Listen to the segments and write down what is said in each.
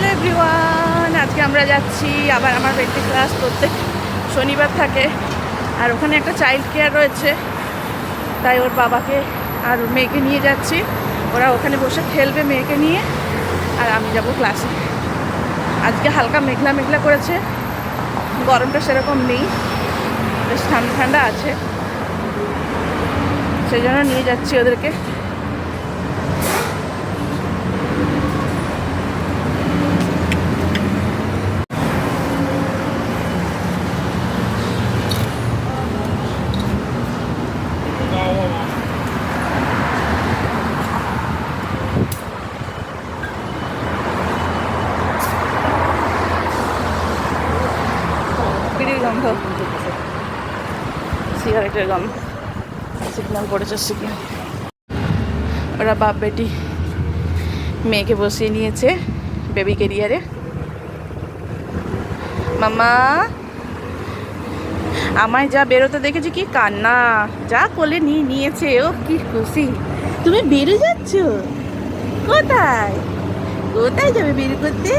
Hello everyone, আজকে আমরা যাচ্ছি আবার আমার বেটি ক্লাস প্রত্যেক শনিবার থাকে। আর ওখানে একটা চাইল্ড কেয়ার রয়েছে, তাই ওর বাবাকে আর মেয়েকে নিয়ে যাচ্ছি। ওরা ওখানে বসে খেলবে মেয়েকে নিয়ে, আর আমি যাব ক্লাসে আজকে হালকা মেঘলা মেঘলা করেছে, গরমটা সেরকম নেই, বেশ ঠান্ডা ঠান্ডা আছে। সেই জন্য নিয়ে যাচ্ছি ওদেরকে। গন্ধ সিগারেটের গন্ধ সিগন্যাল পড়েছে সিগন্যাল ওরা বাপ বেটি মেয়েকে বসিয়ে নিয়েছে বেবি কেরিয়ারে মামা আমায় যা বেরোতে দেখেছি কি কান্না। যা কোলে নিয়ে নিয়েছে, ও কি খুশি। তুমি বেরো যাচ্ছ? কোথায়? কোথায় যাবে বের করতে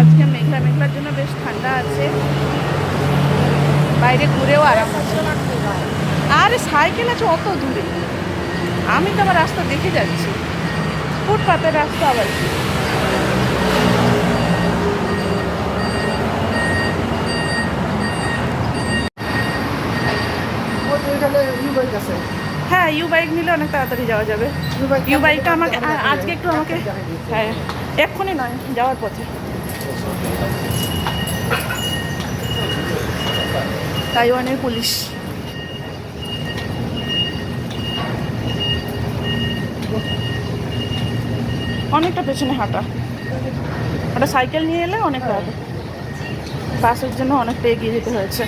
আজকে মেঘলা মেঘলার জন্য বেশ ঠান্ডা আছে বাইরে ঘুরেও আরাম আরে সাইকেল আছে অত দূরে। আমি তো আমার রাস্তা দেখে যাচ্ছি। ফুটপাতের রাস্তা আবার। হ্যাঁ ইউ বাইক নিলে অনেক তাড়াতাড়ি যাওয়া যাবে। ইউ বাইকটা আমাকে আজকে একটু আমাকে হ্যাঁ এক্ষুনি নয়, যাওয়ার পথে। তাইওয়ানের পুলিশ। অনেকটা পেছনে হাঁটা। ওটা সাইকেল নিয়ে এলে অনেক হবে বাসের জন্য অনেকটা এগিয়ে যেতে হয়েছে।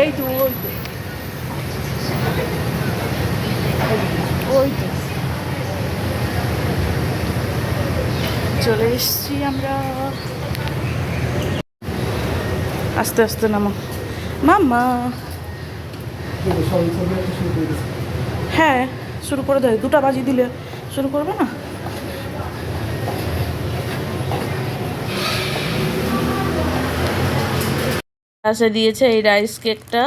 এই তো, ওই তো। ওই তো। চলে এসছি আমরা। আস্তে আস্তে নামো। মামা হ্যাঁ শুরু করে দেয় দুটা বাজি দিলে শুরু করবে না? পাশে দিয়েছে এই রাইস কেকটা।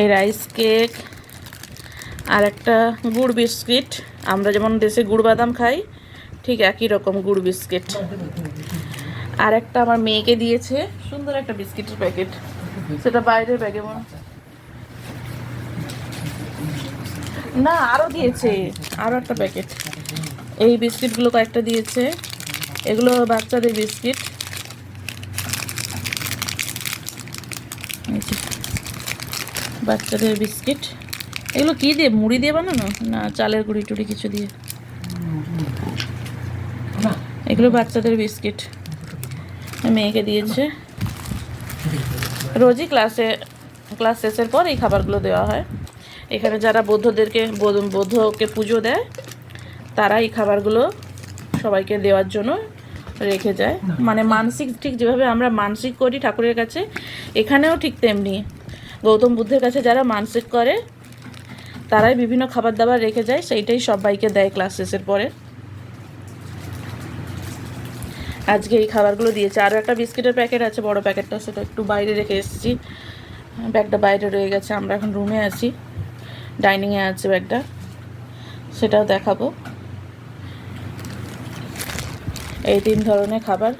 এই রাইস কেক আর একটা গুড় বিস্কিট আমরা যেমন দেশে গুড় বাদাম খাই, ঠিক একই রকম গুড় বিস্কিট আর একটা আমার মেয়েকে দিয়েছে, সুন্দর একটা বিস্কিটের প্যাকেট সেটা বাইরের ব্যাগে না আরও দিয়েছে আরও একটা প্যাকেট এই বিস্কিটগুলো কয়েকটা দিয়েছে। এগুলো বাচ্চাদের বিস্কিট বাচ্চাদের বিস্কিট। এগুলো কি দিয়ে? মুড়ি দিয়ে বানানো? না, চালের গুঁড়ি টুড়ি কিছু দিয়ে? এগুলো বাচ্চাদের বিস্কিট। মেয়েকে দিয়েছে। রোজই ক্লাসে, ক্লাস শেষের পর এই খাবারগুলো দেওয়া হয়। এখানে যারা বৌদ্ধদেরকে, বৌদ্ধ- বৌদ্ধকে পুজো দেয়, তারা এই খাবারগুলো সবাইকে দেওয়ার জন্য রেখে যায়। মানে মানসিক, ঠিক যেভাবে আমরা মানসিক করি ঠাকুরের কাছে, এখানেও ঠিক তেমনি। গৌতম বুদ্ধের কাছে যারা মানসিক করে, তারাই বিভিন্ন খাবার দাবার রেখে যায়, সেইটাই সবাইকে দেয় ক্লাস শেষের পরে। আজকে এই খাবারগুলো দিয়েছে। আরও একটা বিস্কিটের প্যাকেট আছে, বড় প্যাকেটটা, সেটা একটু বাইরে রেখে এসেছি। ব্যাগটা বাইরে রয়ে গেছে, আমরা এখন রুমে আছি। ডাইনিংয়ে আছে ব্যাগটা, সেটাও দেখাবো। এই তিন ধরনের খাবার।